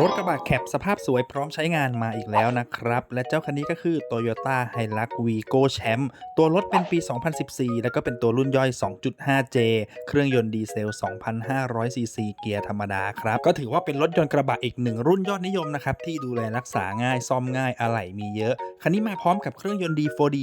รถกระบะแคปสภาพสวยพร้อมใช้งานมาอีกแล้วนะครับ และเจ้าคันนี้ก็คือ Toyota Hilux Vigo Champ ตัวรถเป็นปี 2014 แล้วก็เป็นตัวรุ่นย่อย 2.5J เครื่องยนต์ดีเซล 2,500cc เกียร์ธรรมดาครับ ก็ถือว่าเป็นรถยนต์กระบะอีกหนึ่งรุ่นยอดนิยมนะครับ ที่ดูแลรักษาง่ายซ่อมง่ายอะไหล่มีเยอะคันนี้มาพร้อมกับเครื่องยนต์ D4D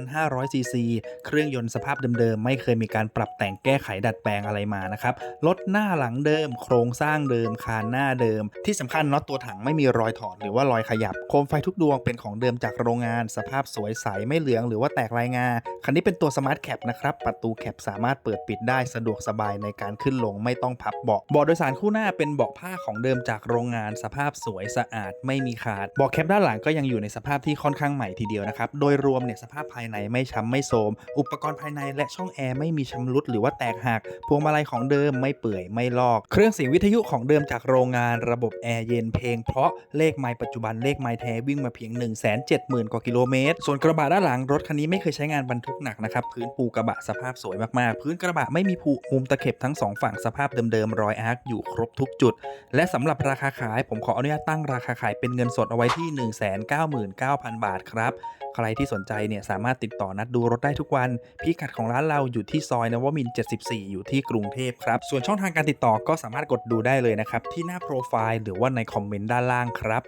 2,500ซีซีเครื่องยนต์สภาพเดิมๆ ไม่เคยมีการปรับแต่งแก้ไขดัดแปลงอะไรมานะครับ รถหน้าหลังเดิม โครงสร้างเดิม คานหน้าเดิม ที่สำคัญน็อตตัวถังไม่มีรอยถอดหรือว่ารอยขยับ โคมไฟทุกดวงเป็นของเดิมจากโรงงาน สภาพสวยใสไม่เหลืองหรือว่าแตกลายงา คันนี้เป็นตัวสมาร์ทแคปนะครับ ประตูแคปสามารถเปิดปิดได้สะดวกสบายในการขึ้นลงไม่ต้องพับเบาะ เบาะโดยสารคู่หน้าเป็นเบาะผ้าของเดิมจากโรงงาน สภาพสวยสะอาดไม่มีขาด เบาะแคปด้านหลังก็ยังอยู่ในสภาพที่ค่อนข้างใหม่ทีเดียวนะครับ โดยรวมเนี่ยสภาพภายในไม่ช้ำไม่โทมอุปกรณ์ภายในและช่องแอร์ไม่มีชำรุดหรือว่าแตกหัก พวงมาลัยของเดิมไม่เปื่อยไม่ลอก เครื่องเสียงวิทยุของเดิมจากโรงงานระบบแอร์เย็นเพลงเพราะเลขไมล์ปัจจุบันเลขไมล์แท้วิ่งมาเพียง 1 7 0 0 0 0 กว่ากิโลเมตร ส่วนกระบะด้านหลังรถคันนี้ไม่เคยใช้งานบรรทุกหนักนะครับ พื้นปูกระบะสภาพสวยมากๆ พื้นกระบะไม่มีผุมุมตะเข็บทั้งสองฝั่งสภาพเดิมๆรอยอาร์คอยู่ครบทุกจุด และสำหรับราคาขายผมขออนุญาตตั้งราคาขายเป็นเงินสดเอาไว้ที่ 199,000บาทครับ ใครที่สนใจเนี่ยสามารถติดต่อนัดดูรถได้ทุกวัน พิกัดของร้านเราอยู่ที่ซอยนวมิน 74 อยู่ที่กรุงเทพครับ ส่วนช่องทางการติดต่อก็สามารถกดดูได้เลยนะครับ ที่หน้าโปรไฟล์หรือว่าในคอมเมนต์ด้านล่างครับ